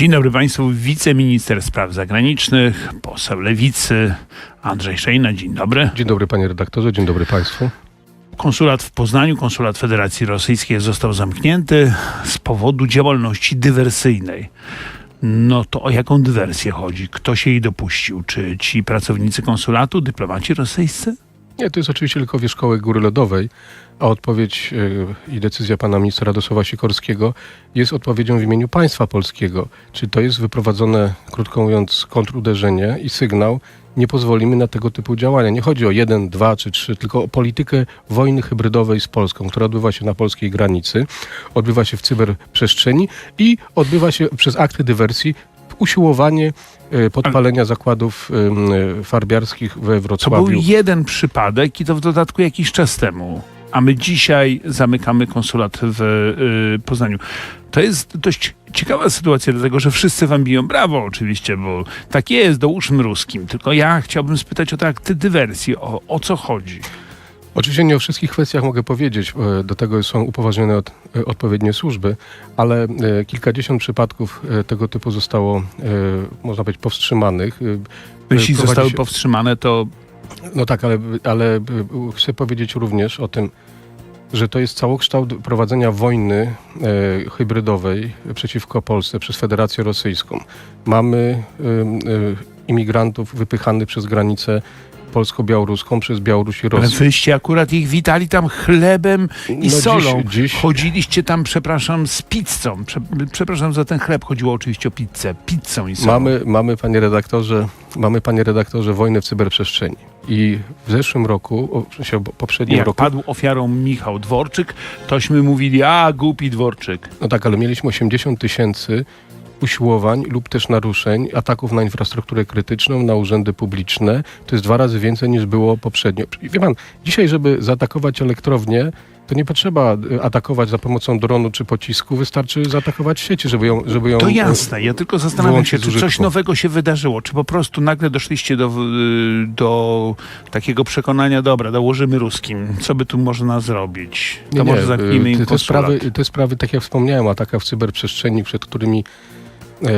Dzień dobry Państwu. Wiceminister Spraw Zagranicznych, poseł Lewicy, Andrzej Szejna. Dzień dobry. Dzień dobry panie redaktorze, dzień dobry państwu. Konsulat w Poznaniu, konsulat Federacji Rosyjskiej został zamknięty z powodu działalności dywersyjnej. No to o jaką dywersję chodzi? Kto się jej dopuścił? Czy ci pracownicy konsulatu, dyplomaci rosyjscy? Nie, to jest oczywiście tylko wierzchołek góry lodowej, a odpowiedź yy, i decyzja pana ministra Radosława Sikorskiego jest odpowiedzią w imieniu państwa polskiego. Czy to jest wyprowadzone, krótko mówiąc, kontruderzenie i sygnał, nie pozwolimy na tego typu działania. Nie chodzi o jeden, dwa czy trzy, tylko o politykę wojny hybrydowej z Polską, która odbywa się na polskiej granicy, odbywa się w cyberprzestrzeni i odbywa się przez akty dywersji usiłowanie e, podpalenia zakładów e, farbiarskich we To Wrocławiu. był jeden przypadek i to w dodatku jakiś czas temu. A my dzisiaj zamykamy konsulat w y, Poznaniu. To jest dość ciekawa sytuacja, dlatego że wszyscy wam biją brawo oczywiście, bo tak jest, dołóżmy ruskim. Tylko ja chciałbym spytać o te akty dywersji, o, o co chodzi. Oczywiście nie o wszystkich kwestiach mogę powiedzieć, e, do tego są upoważnione od, e, odpowiednie służby, ale e, kilkadziesiąt przypadków tego typu zostało, można powiedzieć, powstrzymanych. Jeśli prowadzi zostały się- powstrzymane, to No tak, ale, ale chcę powiedzieć również o tym, że to jest całokształt prowadzenia wojny e, hybrydowej przeciwko Polsce przez Federację Rosyjską. Mamy e, e, imigrantów wypychanych przez granicę polsko-białoruską, przez Białoruś i ale Rosję. wyście akurat ich witali tam chlebem i No dziś- solą. dziś- Chodziliście tam, przepraszam, z pizzą. Prze, przepraszam za ten chleb, chodziło oczywiście o pizzę. Pizzą i solą. Mamy, mamy, panie redaktorze, mamy, panie redaktorze, wojnę w cyberprzestrzeni. I w zeszłym roku, w sensie poprzednim Jak roku, padł ofiarą Michał Dworczyk, tośmy mówili, a głupi Dworczyk. no tak, ale mieliśmy 80 tysięcy usiłowań lub też naruszeń, ataków na infrastrukturę krytyczną, na urzędy publiczne. To jest dwa razy więcej niż było poprzednio. Wie pan, dzisiaj, żeby zaatakować elektrownię, to nie potrzeba y, atakować za pomocą dronu czy pocisku, wystarczy zaatakować sieci, żeby ją... Żeby ją To y, jasne, ja tylko zastanawiam się, czy coś nowego się wydarzyło, czy po prostu nagle doszliście do, y, do takiego przekonania, dobra, dołożymy ruskim, co by tu można zrobić? To Nie, nie, może zamknijmy im te, te, sprawy, te sprawy, tak jak wspomniałem, o atakach w cyberprzestrzeni, przed którymi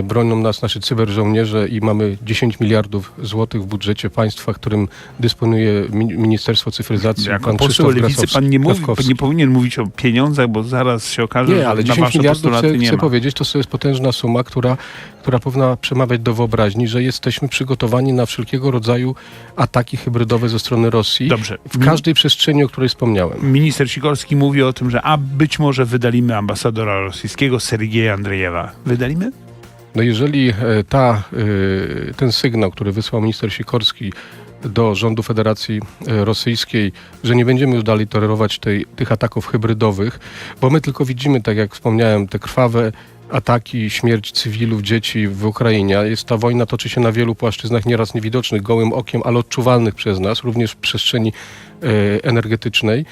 bronią nas nasi cyberżołnierze i mamy 10 miliardów złotych w budżecie państwa, którym dysponuje Mi- Ministerstwo Cyfryzacji. Jako poseł lewicy pan nie, mówi, nie powinien mówić o pieniądzach, bo zaraz się okaże, Nie, że ale na 10 wasze miliardów chcę, chcę powiedzieć, to jest potężna suma, która, która powinna przemawiać do wyobraźni, że jesteśmy przygotowani na wszelkiego rodzaju ataki hybrydowe ze strony Rosji Dobrze. w każdej przestrzeni, o której wspomniałem. Minister Sikorski mówi o tym, że a być może wydalimy ambasadora rosyjskiego Sergieja Andrzejewa. Wydalimy? No jeżeli e, ta, e, ten sygnał, który wysłał minister Sikorski do rządu Federacji e, Rosyjskiej, że nie będziemy już dalej tolerować tej, tych ataków hybrydowych, bo my tylko widzimy, tak jak wspomniałem, te krwawe ataki, śmierć cywilów, dzieci w Ukrainie. Jest ta wojna toczy się na wielu płaszczyznach, nieraz niewidocznych gołym okiem, ale odczuwalnych przez nas, również w przestrzeni energetycznej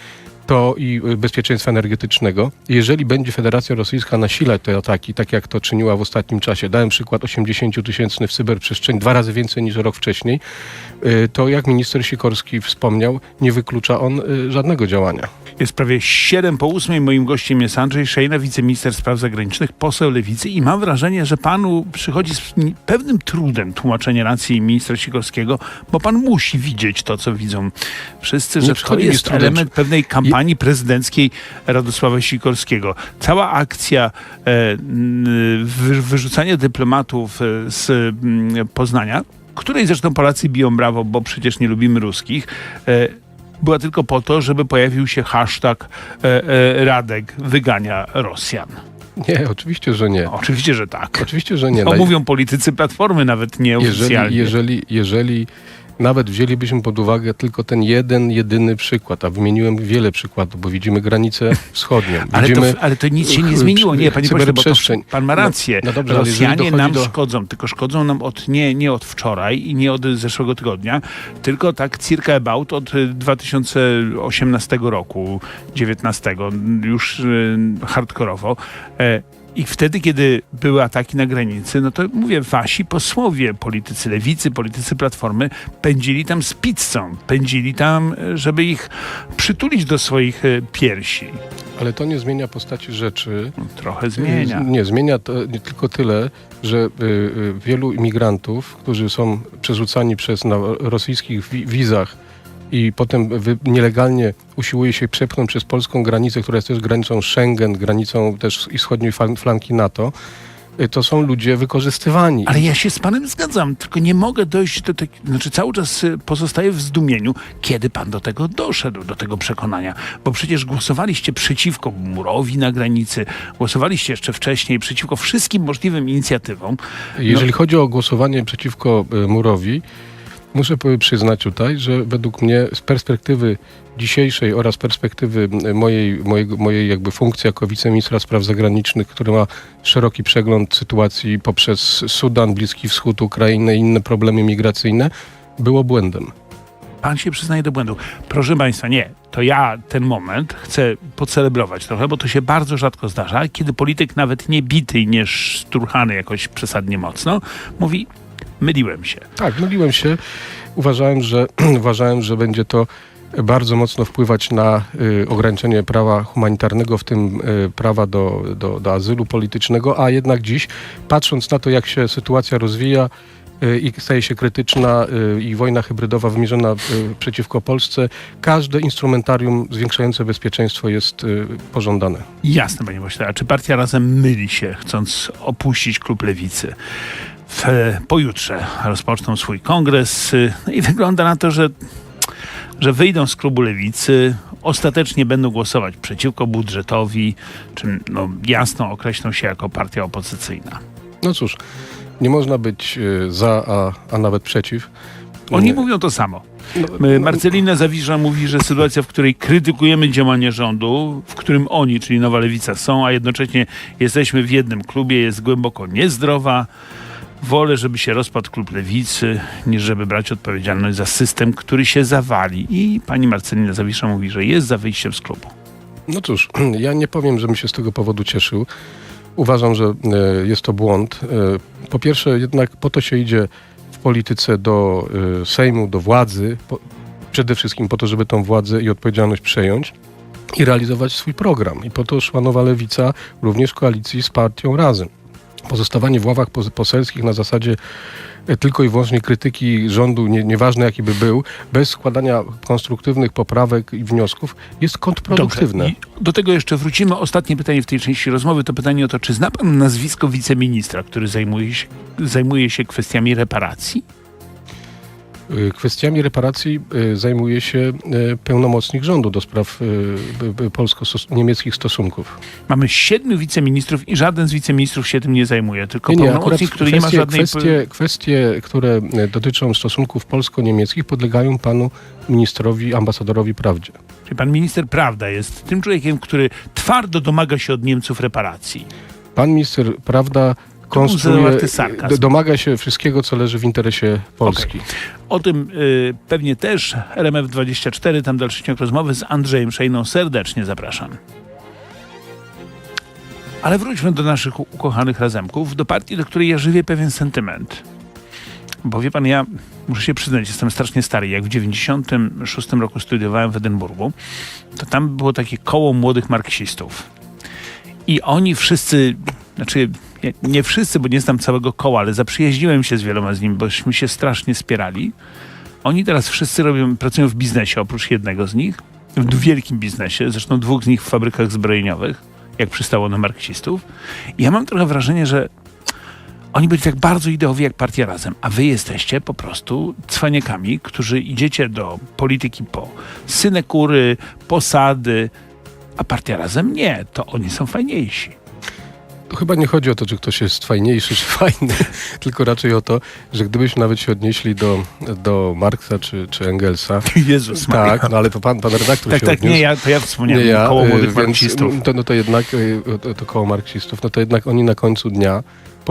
to i y, bezpieczeństwa energetycznego. Jeżeli będzie Federacja Rosyjska nasilać te ataki, tak jak to czyniła w ostatnim czasie, dałem przykład 80 tysięczny w cyberprzestrzeni, dwa razy więcej niż rok wcześniej, y, to jak minister Sikorski wspomniał, nie wyklucza on y, żadnego działania. Jest prawie 7 po 8. Moim gościem jest Andrzej Szejna, wiceminister spraw zagranicznych, poseł Lewicy i mam wrażenie, że panu przychodzi z pewnym trudem tłumaczenie racji ministra Sikorskiego, bo pan musi widzieć to, co widzą wszyscy, że to mi z jest trudem. element pewnej kampanii prezydenckiej Radosława Sikorskiego. Cała akcja e, wy, wyrzucania dyplomatów e, z Poznania, której zresztą Polacy biją brawo, bo przecież nie lubimy ruskich, e, była tylko po to, żeby pojawił się hashtag e, e, Radek wygania Rosjan. Nie, oczywiście, że nie. Oczywiście, że tak. Oczywiście, że nie. To Naj- mówią politycy Platformy, nawet jeżeli, nieoficjalnie. jeżeli, jeżeli nawet wzięlibyśmy pod uwagę tylko ten jeden, jedyny przykład, a wymieniłem wiele przykładów, bo widzimy granicę wschodnią. Ale to, widzimy ale to nic się nie zmieniło. Nie, panie pośle, bo to, pan ma rację. No, no dobrze, Rosjanie nam do- szkodzą, tylko szkodzą nam od, nie, nie od wczoraj i nie od zeszłego tygodnia, tylko tak circa about od y, 2018 roku, 19, już y, hardkorowo. E, I wtedy, kiedy były ataki na granicy, no to mówię, wasi posłowie, politycy lewicy, politycy platformy, pędzili tam z pizzą, pędzili tam, e, żeby ich przytulić do swoich e, piersi. Ale to nie zmienia postaci rzeczy. No, trochę zmienia. Nie, zmienia to nie tylko tyle, że y, y, wielu imigrantów, którzy są przerzucani przez na rosyjskich wi- wizach i potem nielegalnie usiłuje się przepchnąć przez polską granicę, która jest też granicą Schengen, granicą też wschodniej flan- flanki NATO, y, to są ludzie wykorzystywani. Ale ja się z panem zgadzam, tylko nie mogę dojść do tego, znaczy cały czas y, pozostaję w zdumieniu, kiedy pan do tego doszedł, do tego przekonania. Bo przecież głosowaliście przeciwko murowi na granicy, głosowaliście jeszcze wcześniej przeciwko wszystkim możliwym inicjatywom. Jeżeli chodzi o głosowanie przeciwko y, murowi, muszę przyznać tutaj, że według mnie z perspektywy dzisiejszej oraz perspektywy y, mojej, mojego, mojej jakby funkcji jako wiceministra spraw zagranicznych, który ma szeroki przegląd sytuacji poprzez Sudan, Bliski Wschód, Ukrainę i inne problemy migracyjne, było błędem. Pan się przyznaje do błędu. Proszę Państwa, nie. To ja ten moment chcę pocelebrować trochę, bo to się bardzo rzadko zdarza, kiedy polityk nawet nie bity i nie szturchany jakoś przesadnie mocno, mówi, myliłem się. Tak, myliłem się. Uważałem, że, uważałem, że będzie to bardzo mocno wpływać na y, ograniczenie prawa humanitarnego, w tym y, prawa do, do, do azylu politycznego, a jednak dziś, patrząc na to, jak się sytuacja rozwija y, i staje się krytyczna y, i wojna hybrydowa wymierzona y, przeciwko Polsce, każde instrumentarium zwiększające bezpieczeństwo jest pożądane. Jasne, panie pośle. A czy partia razem myli się, chcąc opuścić klub lewicy? W, pojutrze rozpoczną swój kongres y, no i wygląda na to, że, że wyjdą z klubu lewicy, ostatecznie będą głosować przeciwko budżetowi, czy no, jasno określą się jako partia opozycyjna. No cóż, nie można być y, za, a, a nawet przeciw. Oni Y, mówią to samo. no, Y, Marcelina Zawisza mówi, że sytuacja, w której krytykujemy działanie rządu, w którym oni, czyli Nowa Lewica, są, a jednocześnie jesteśmy w jednym klubie, jest głęboko niezdrowa. Wolę, żeby się rozpadł klub lewicy, niż żeby brać odpowiedzialność za system, który się zawali. I pani Marcelina Zawisza mówi, że jest za wyjściem z klubu. No cóż, ja nie powiem, żebym się z tego powodu cieszył. Uważam, że e, jest to błąd. E, Po pierwsze, jednak po to się idzie w polityce do e, Sejmu, do władzy, przede wszystkim po to, żeby tą władzę i odpowiedzialność przejąć i realizować swój program. I po to szła Nowa Lewica również w koalicji z partią Razem. Pozostawanie w ławach pos- poselskich na zasadzie e, tylko i wyłącznie krytyki rządu, nie, nieważne jaki by był, bez składania konstruktywnych poprawek i wniosków, jest kontrproduktywne. Do tego jeszcze wrócimy. Ostatnie pytanie w tej części rozmowy to pytanie o to, czy zna pan nazwisko wiceministra, który zajmuje się, zajmuje się kwestiami reparacji? Y, Kwestiami reparacji y, zajmuje się y, pełnomocnik rządu do spraw polsko-niemieckich stosunków. Mamy siedmiu wiceministrów i żaden z wiceministrów się tym nie zajmuje, tylko Nie, nie, pełnomocnik, który nie ma kwestie, żadnej... kwestie, kwestie, które dotyczą stosunków polsko-niemieckich podlegają panu ministrowi, ambasadorowi prawdzie. Czyli pan minister Prawda jest tym człowiekiem, który twardo domaga się od Niemców reparacji. Pan minister prawda konstruuje, domaga się wszystkiego, co leży w interesie Polski. O tym y, pewnie też RMF24, tam dalszy ciąg rozmowy z Andrzejem Szejną. Serdecznie zapraszam. Ale wróćmy do naszych ukochanych razemków, do partii, do której ja żywię pewien sentyment. Bo wie pan, ja muszę się przyznać, jestem strasznie stary. Jak w 96 roku studiowałem w Edynburgu, to tam było takie koło młodych marksistów. I oni wszyscy, znaczy nie, wszyscy, bo nie znam całego koła, ale zaprzyjaźniłem się z wieloma z nimi, bośmy się strasznie spierali. Oni teraz wszyscy robią, pracują w biznesie, oprócz jednego z nich, w wielkim biznesie, zresztą dwóch z nich w fabrykach zbrojeniowych, jak przystało na marksistów. I ja mam trochę wrażenie, że oni byli tak bardzo ideowi jak partia razem, a wy jesteście po prostu cwaniakami, którzy idziecie do polityki po synekury, posady, a partia razem nie, to oni są fajniejsi. Chyba nie chodzi o to, czy ktoś jest fajniejszy, czy fajny, tylko raczej o to, że gdybyśmy nawet się odnieśli do, do Marksa czy, czy Engelsa, Jezus tak, no ale to pan, pan redaktor Tak, się tak, odniósł. nie ja, to ja wspomniałem Nie ja, koło y, młodych marksistów. To, no to jednak y, to koło marksistów, no to jednak oni na końcu dnia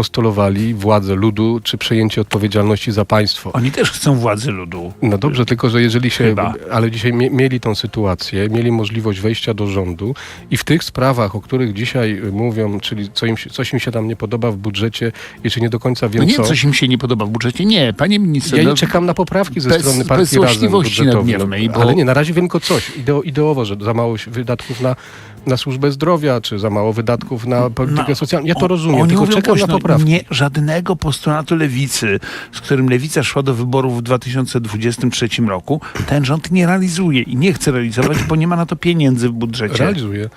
postulowali władzę ludu, czy przejęcie odpowiedzialności za państwo. Oni też chcą władzy ludu. No dobrze, tylko że jeżeli się. Chyba. Ale dzisiaj mie, mieli tą sytuację, mieli możliwość wejścia do rządu i w tych sprawach, o których dzisiaj y, mówią, czyli co im, coś im się tam nie podoba w budżecie, jeszcze nie do końca wiem No nie, co. coś im się nie podoba w budżecie. Nie, panie ministrze. Ja no, nie czekam na poprawki ze bez- strony bez partii Razem złośliwości budżetowej. nadmiernej, bo- Ale nie, na razie wiem tylko coś, ideo, ideowo, że za mało wydatków na na służbę zdrowia, czy za mało wydatków na politykę No, socjalną. Ja to rozumiem, oni tylko mówią czekam na poprawki. Nie, żadnego postulatu lewicy, z którym lewica szła do wyborów w 2023 roku, ten rząd nie realizuje i nie chce realizować, bo nie ma na to pieniędzy w budżecie. Realizuje.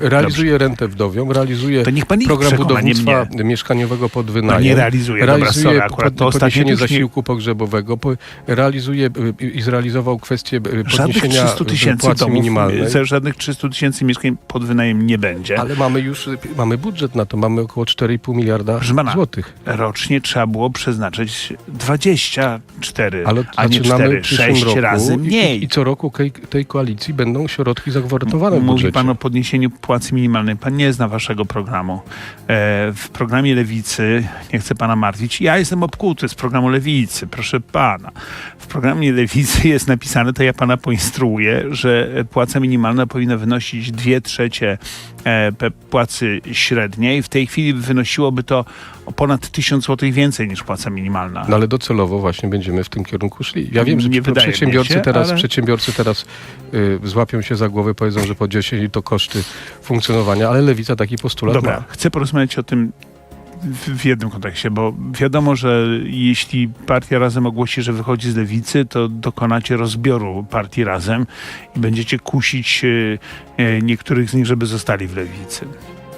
Realizuje rentę wdową, realizuje To niech pan program budownictwa mnie. mieszkaniowego pod No wynajem. nie realizuje, dobra, sorry, akurat to podniesienie już nie- zasiłku pogrzebowego, po, realizuje y, i zrealizował kwestię y, Żadnych podniesienia 300 tysięcy płacy domów, minimalnej. żadnych 300 tysięcy mieszkań pod wynajem nie będzie. Ale mamy już mamy budżet na to, mamy około 4,5 miliarda złotych. Rocznie trzeba było przeznaczyć 24, Ale a nie zaczynamy 4, w przyszłym 6 roku razy i, mniej. i co roku tej, tej koalicji będą środki zagwarantowane w Mówi budżecie. pan o podniesieniu płacy minimalnej. Pan nie zna waszego programu. E, w programie Lewicy, nie chcę pana martwić, ja jestem obkuty z programu Lewicy, proszę pana. W programie Lewicy jest napisane, to ja pana poinstruuję, że płaca minimalna powinna wynosić 2 trzecie e, płacy średniej. W tej chwili wynosiłoby to ponad 1000 zł więcej niż płaca minimalna. No ale docelowo właśnie będziemy w tym kierunku szli. Ja wiem, że Nie przedsiębiorcy się, teraz, ale- przedsiębiorcy teraz y, złapią się za głowę, powiedzą, że podnieśli to koszty funkcjonowania, ale lewica taki postulat Dobra, ma. chcę porozmawiać o tym w, jednym kontekście, bo wiadomo, że jeśli partia Razem ogłosi, że wychodzi z lewicy, to dokonacie rozbioru partii Razem i będziecie kusić e, e, niektórych z nich, żeby zostali w lewicy.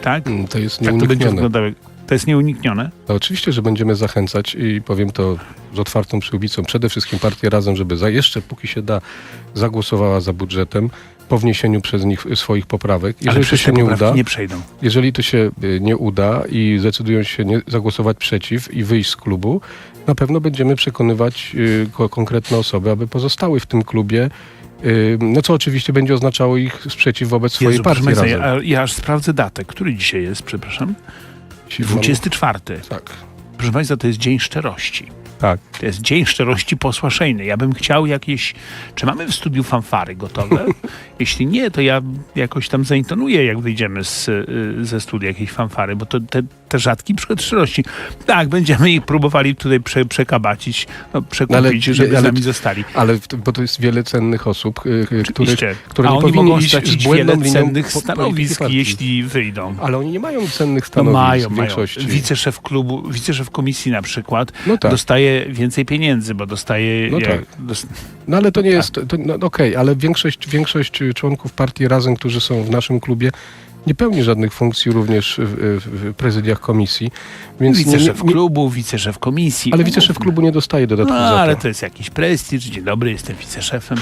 Tak? Mm, To jest Tak to będzie wyglądało. To jest nieuniknione. Oczywiście, że będziemy zachęcać i powiem to z otwartą przyłbicą, przede wszystkim partię Razem, żeby za jeszcze, póki się da, zagłosowała za budżetem po wniesieniu przez nich swoich poprawek. Ale Jeżeli to przecież się nie uda, nie przejdą. jeżeli to się y, nie uda i zdecydują się nie zagłosować przeciw i wyjść z klubu, na pewno będziemy przekonywać y, ko- konkretne osoby, aby pozostały w tym klubie. y, No co oczywiście będzie oznaczało ich sprzeciw wobec swojej Jezu, proszę partii razem. ja, ja aż sprawdzę datę. Który dzisiaj jest, przepraszam? Jeśli 24. mamy- Tak, Proszę Państwa, to jest Dzień Szczerości. tak. To jest Dzień Szczerości Posła Szejny. Ja bym chciał jakieś... Czy mamy w studiu fanfary gotowe? Jeśli nie, to ja jakoś tam zaintonuję, jak wyjdziemy z, y, ze studia jakieś fanfary, bo to te, te rzadki przykład szczerości. Tak, będziemy ich próbowali tutaj prze, przekabacić, no, przekupić, ale- żeby ale- z nami zostali. Ale bo to jest wiele cennych osób, y, y, Oczywiście. które A nie oni powinni mogą iść błędną wiele cennych stanowisk, jeśli wyjdą. Ale oni nie mają cennych No stanowisk mają, w mają. większości. Wiceszef klubu, wiceszef komisji na przykład No tak. dostaje więcej pieniędzy, bo dostaje... No jak, tak. dos- No ale to nie Tak. jest, to, no, okej, ale większość, większość członków partii Razem, którzy są w naszym klubie, nie pełni żadnych funkcji również w, w, prezydiach komisji, więc Wiceszef nie, klubu, wiceszef komisji. ale wiceszef klubu nie dostaje dodatku No, za to. ale to jest jakiś prestiż. Dzień dobry, jestem wiceszefem.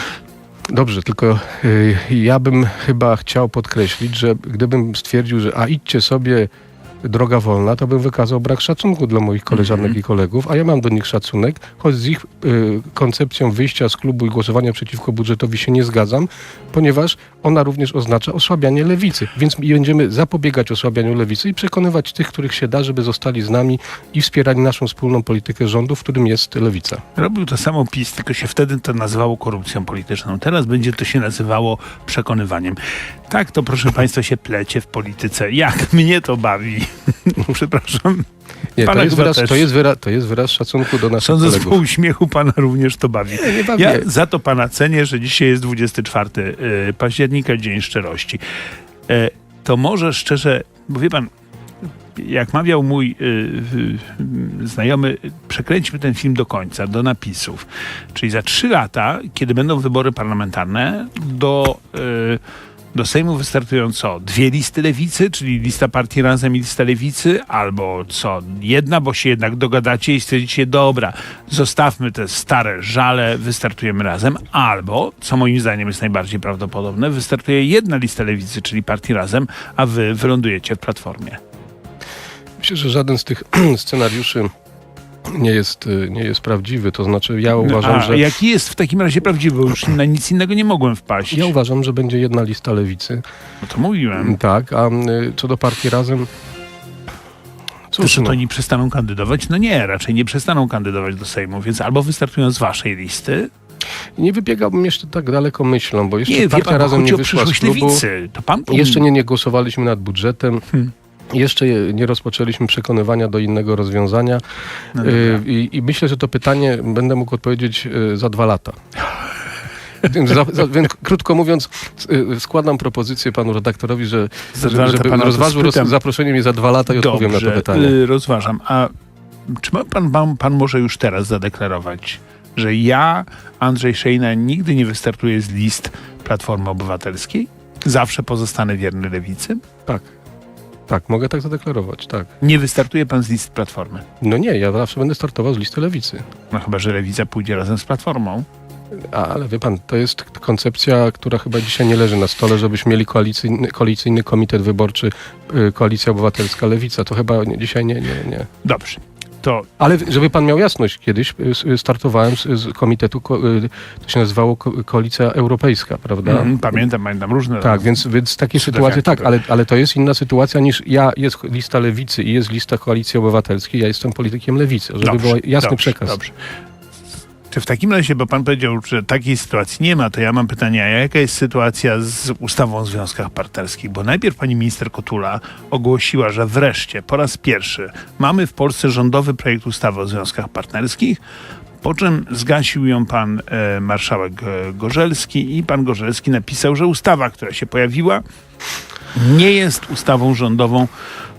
Dobrze, tylko y, ja bym chyba chciał podkreślić, że gdybym stwierdził, że a idźcie sobie droga wolna, to bym wykazał brak szacunku dla moich koleżanek Mhm. i kolegów, a ja mam do nich szacunek, choć z ich y, koncepcją wyjścia z klubu i głosowania przeciwko budżetowi się nie zgadzam, ponieważ ona również oznacza osłabianie lewicy. Więc będziemy zapobiegać osłabianiu lewicy i przekonywać tych, których się da, żeby zostali z nami i wspierali naszą wspólną politykę rządu, w którym jest lewica. Robił to samo PiS, tylko się wtedy to nazywało korupcją polityczną. Teraz będzie to się nazywało przekonywaniem. Tak to, proszę Państwa, się plecie w polityce. Jak mnie to bawi. Przepraszam. Nie, to jest, wyraz, to, jest wyraz, to jest wyraz szacunku do naszych Sądzę, że po kolegów. uśmiechu Pana również to bawi. Nie, nie bawię. Ja za to Pana cenię, że dzisiaj jest 24 y, października, Dzień Szczerości. E, To może szczerze, bo wie Pan, jak mawiał mój y, y, znajomy, przekręćmy ten film do końca, do napisów. Czyli za trzy lata, kiedy będą wybory parlamentarne, do, y, do Sejmu wystartują co? Dwie listy lewicy, czyli lista partii Razem i lista lewicy, albo co? Jedna, bo się jednak dogadacie i stwierdzicie, dobra, zostawmy te stare żale, wystartujemy razem, albo, co moim zdaniem jest najbardziej prawdopodobne, wystartuje jedna lista lewicy, czyli partii Razem, a wy wylądujecie w Platformie. Myślę, że żaden z tych scenariuszy nie jest, y, nie jest prawdziwy. To znaczy, ja uważam, A że. jaki jest w takim razie prawdziwy? Już na nic innego nie mogłem wpaść. Ja uważam, że będzie jedna lista lewicy. No to mówiłem. Tak, a y, co do partii razem. To, Cóż, to no, oni przestaną kandydować? No nie, raczej nie przestaną kandydować do Sejmu, więc albo wystartują z waszej listy. nie wybiegałbym jeszcze tak daleko myślą, bo jeszcze Nie, partia pan, razem nie wyszła z klubu. lewicy. To pan Jeszcze nie, nie głosowaliśmy nad budżetem. Hmm. Jeszcze nie rozpoczęliśmy przekonywania do innego rozwiązania. No. Y, I, I myślę, że to pytanie będę mógł odpowiedzieć y, za dwa lata. Więc, za, za, więc krótko mówiąc, y, składam propozycję panu redaktorowi, że, Za żeby rozważył roz, zaproszenie mnie za dwa lata i odpowiem na to pytanie. rozważam. A czy pan, pan, pan może już teraz zadeklarować, że ja, Andrzej Szejna, nigdy nie wystartuję z list Platformy Obywatelskiej? Zawsze pozostanę wierny lewicy? Tak. Tak, mogę tak zadeklarować, tak. Nie wystartuje pan z list Platformy. No nie, ja zawsze będę startował z listy lewicy. No chyba, że lewica pójdzie razem z Platformą. A, ale wie pan, to jest koncepcja, która chyba dzisiaj nie leży na stole, żebyśmy mieli koalicyjny, koalicyjny komitet wyborczy, y, koalicja obywatelska, lewica. To chyba dzisiaj nie, nie, nie. Dobrze. To Ale żeby pan miał jasność, kiedyś y, s- startowałem z, z komitetu, ko, y, to się nazywało ko, Koalicja Europejska, prawda? mhm, pamiętam, pamiętam różne. Tak, więc, więc takie sytuacje, tak, ale, ale to jest inna sytuacja niż ja, jest lista lewicy i jest lista koalicji obywatelskiej, ja jestem politykiem lewicy, żeby Dobrze, był jasny dobrze, przekaz. Dobrze. Czy w takim razie, bo pan powiedział, że takiej sytuacji nie ma, to ja mam pytanie, a jaka jest sytuacja z ustawą o związkach partnerskich? Bo najpierw pani minister Kotula ogłosiła, że wreszcie po raz pierwszy mamy w Polsce rządowy projekt ustawy o związkach partnerskich, po czym zgasił ją pan e, marszałek e, Gorzelski i pan Gorzelski napisał, że ustawa, która się pojawiła, nie jest ustawą rządową.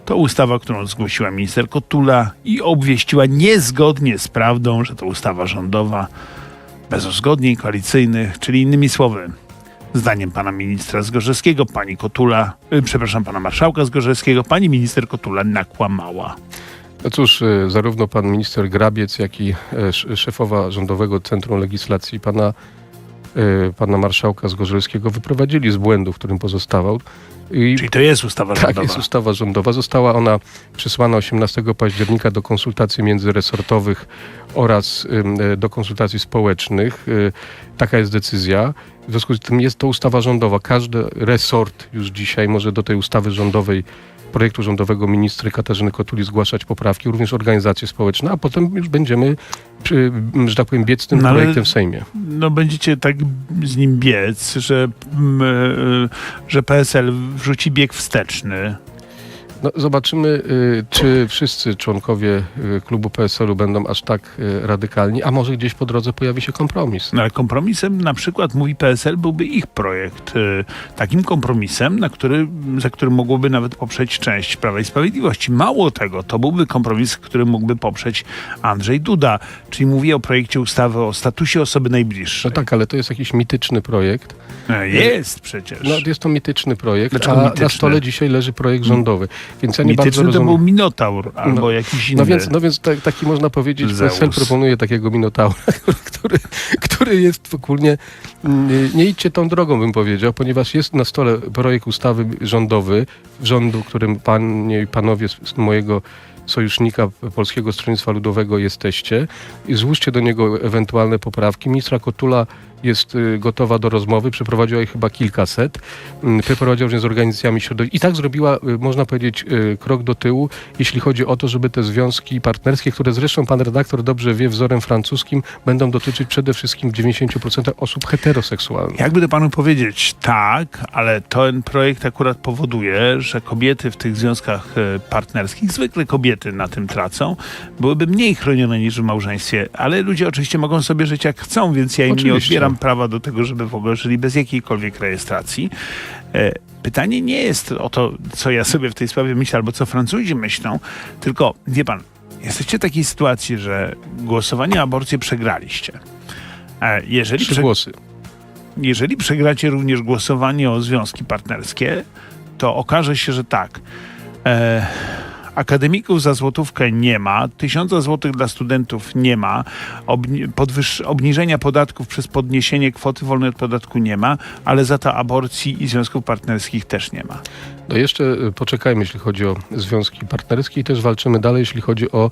To ustawa, którą zgłosiła minister Kotula i obwieściła niezgodnie z prawdą, że to ustawa rządowa, bez uzgodnień koalicyjnych, czyli innymi słowy, zdaniem pana ministra Zgorzelskiego, pani Kotula, y, przepraszam, pana marszałka Zgorzelskiego, pani minister Kotula nakłamała. No cóż, y, zarówno pan minister Grabiec, jak i sz- szefowa Rządowego Centrum Legislacji, pana, y, pana marszałka Zgorzelskiego wyprowadzili z błędu, w którym pozostawał. I Czyli to jest ustawa tak, rządowa. jest ustawa rządowa. Została ona przysłana 18 października do konsultacji międzyresortowych oraz e, do konsultacji społecznych. Y, Taka jest decyzja. W związku z tym jest to ustawa rządowa. Każdy resort już dzisiaj może do tej ustawy rządowej projektu rządowego ministry Katarzyny Kotuli zgłaszać poprawki, również organizacje społeczne, a potem już będziemy, przy, że tak powiem, biec tym No projektem w Sejmie. no będziecie tak z nim biec, że, y, że PSL wrzuci bieg wsteczny. No, zobaczymy, y, czy wszyscy członkowie y, klubu PSL-u będą aż tak y, radykalni, a może gdzieś po drodze pojawi się kompromis. No ale kompromisem na przykład, mówi PSL, byłby ich projekt. Takim kompromisem, na który, za który mogłoby nawet poprzeć część Prawa i Sprawiedliwości. Mało tego, to byłby kompromis, który mógłby poprzeć Andrzej Duda. Czyli mówię o projekcie ustawy o statusie osoby najbliższej. No tak, ale to jest jakiś mityczny projekt. E, Jest przecież. No, jest to mityczny projekt, Dlaczego a mityczny? na stole dzisiaj leży projekt rządowy. Więc ja nie Mityczny bardzo to rozumiem. był Minotaur albo No, jakiś inny. No więc, no więc tak, taki można powiedzieć. PSL proponuje takiego Minotaura, który, który jest ogólnie, nie, nie idźcie tą drogą, bym powiedział, ponieważ jest na stole projekt ustawy rządowy, rządu, którym panie i panowie z mojego sojusznika Polskiego Stronnictwa Ludowego jesteście i złóżcie do niego ewentualne poprawki. Ministra Kotula jest y, gotowa do rozmowy, przeprowadziła ich chyba kilkaset, Mm, przeprowadziła również z organizacjami środowiska i tak zrobiła, y, można powiedzieć, y, krok do tyłu, jeśli chodzi o to, żeby te związki partnerskie, które zresztą pan redaktor dobrze wie, wzorem francuskim, będą dotyczyć przede wszystkim 90% osób heteroseksualnych. Jakby to panu powiedzieć, tak, ale ten projekt akurat powoduje, że kobiety w tych związkach partnerskich, zwykle kobiety na tym tracą, byłyby mniej chronione niż w małżeństwie, ale ludzie oczywiście mogą sobie żyć jak chcą, więc ja im nie Oczywiście. Odbieram prawa do tego, żeby w ogóle żyli bez jakiejkolwiek rejestracji. E, Pytanie nie jest o to, co ja sobie w tej sprawie myślę, albo co Francuzi myślą, tylko wie pan, jesteście w takiej sytuacji, że głosowanie o aborcję przegraliście. Jeżeli Trzy prze- głosy. jeżeli przegracie również głosowanie o związki partnerskie, to okaże się, że tak. E, akademików za złotówkę nie ma, tysiąca złotych dla studentów nie ma, obni- obniżenia podatków przez podniesienie kwoty wolnej od podatku nie ma, ale za to aborcji i związków partnerskich też nie ma. No jeszcze y, poczekajmy, jeśli chodzi o związki partnerskie i też walczymy dalej, jeśli chodzi o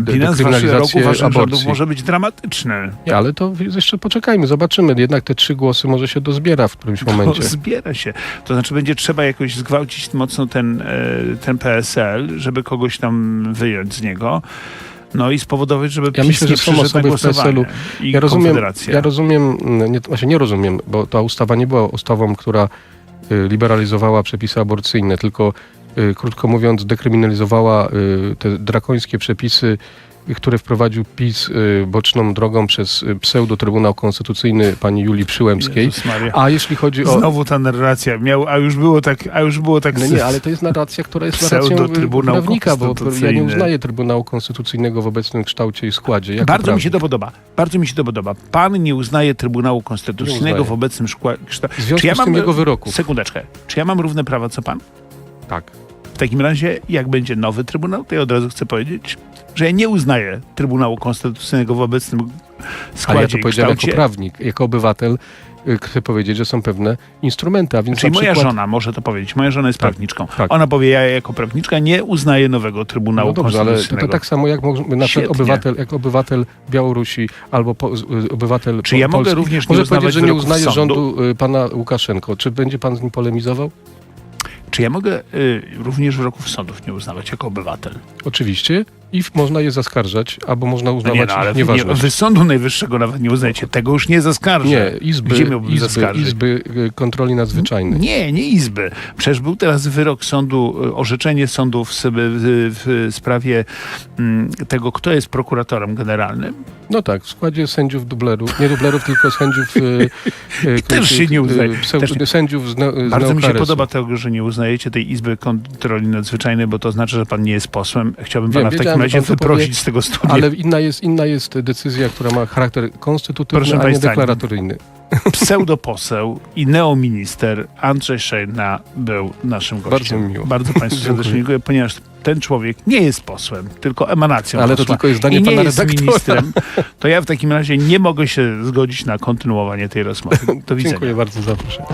Bilans waszy, roku waszych rządów może być dramatyczny. Nie, ale to jeszcze poczekajmy, zobaczymy. Jednak te trzy głosy może się dozbiera w którymś momencie. To zbiera się. To znaczy będzie trzeba jakoś zgwałcić mocno ten, e, ten PSL, żeby kogoś tam wyjąć z niego. No i spowodować, żeby PiS myślę, że są osoby w. PSL-u. I Ja rozumiem, ja rozumiem, mm, nie, właśnie nie rozumiem, bo ta ustawa nie była ustawą, która y, liberalizowała przepisy aborcyjne, tylko y, krótko mówiąc dekryminalizowała y, te drakońskie przepisy które wprowadził PiS y, boczną drogą przez y, pseudo-Trybunał Konstytucyjny pani Julii Przyłębskiej. A jeśli chodzi o... Znowu ta narracja. Miał, a już było tak, a już było tak No nie, ale to jest narracja, która jest narracją y, prawnika, bo ja nie uznaję Trybunału Konstytucyjnego w obecnym kształcie i składzie. Bardzo mi się prawnik. to podoba. Bardzo mi się to podoba. Pan nie uznaje Trybunału Konstytucyjnego w obecnym szkła- kształcie. W związku z tym jego wyroku. Sekundeczkę. Czy ja mam równe prawa co pan? Tak. W takim razie, jak będzie nowy Trybunał, to ja od razu chcę powiedzieć, że ja nie uznaję Trybunału Konstytucyjnego w obecnym składzie Ale ja to powiedziałem jako kształcie. prawnik, jako obywatel y, chcę powiedzieć, że są pewne instrumenty, a więc Czyli na moja przykład... żona może to powiedzieć. Moja żona jest Tak, prawniczką. tak. Ona powie, ja jako prawniczka nie uznaję nowego Trybunału No dobrze, ale to, to tak samo jak na przykład obywatel, jak obywatel Białorusi albo po, y, obywatel Czy po, ja mogę Polski również nie może powiedzieć, że nie uznaje sądu? rządu y, pana Łukaszenko. Czy będzie pan z nim polemizował? Czy ja mogę y, również wyroków sądów nie uznawać jako obywatel? Oczywiście i można je zaskarżać, albo można No uznawać nie, no, ale wy, nie, nieważność. wy Sądu Najwyższego nawet nie uznajecie. Tego już nie zaskarżę. Nie, izby, izby, izby y, kontroli nadzwyczajnej. Nie, nie Izby. Przecież był teraz wyrok sądu, y, orzeczenie sądu w, w, w sprawie mm, tego, kto jest prokuratorem generalnym. No tak, w składzie sędziów dublerów, nie dublerów, tylko sędziów... y, Też się nie uznaje. pseudo-. Sędziów z, z Bardzo mi się podoba tego, że nie uznajecie tej Izby Kontroli Nadzwyczajnej, bo to znaczy, że pan nie jest posłem. Chciałbym Wiem, pana w takim razie to wyprosić z tego studia. Ale inna jest, inna jest decyzja, która ma charakter konstytutywny, Proszę a nie deklaratoryjny. Pseudoposeł i neominister Andrzej Szejna był naszym gościem. Bardzo mi miło. Bardzo państwu serdecznie Dziękuję. ponieważ ten człowiek nie jest posłem, tylko emanacją Ale to posła. tylko jest zdanie I nie pana jest redaktora. ministrem, to ja w takim razie nie mogę się zgodzić na kontynuowanie tej rozmowy. Do widzenia. Dziękuję bardzo za zaproszenie.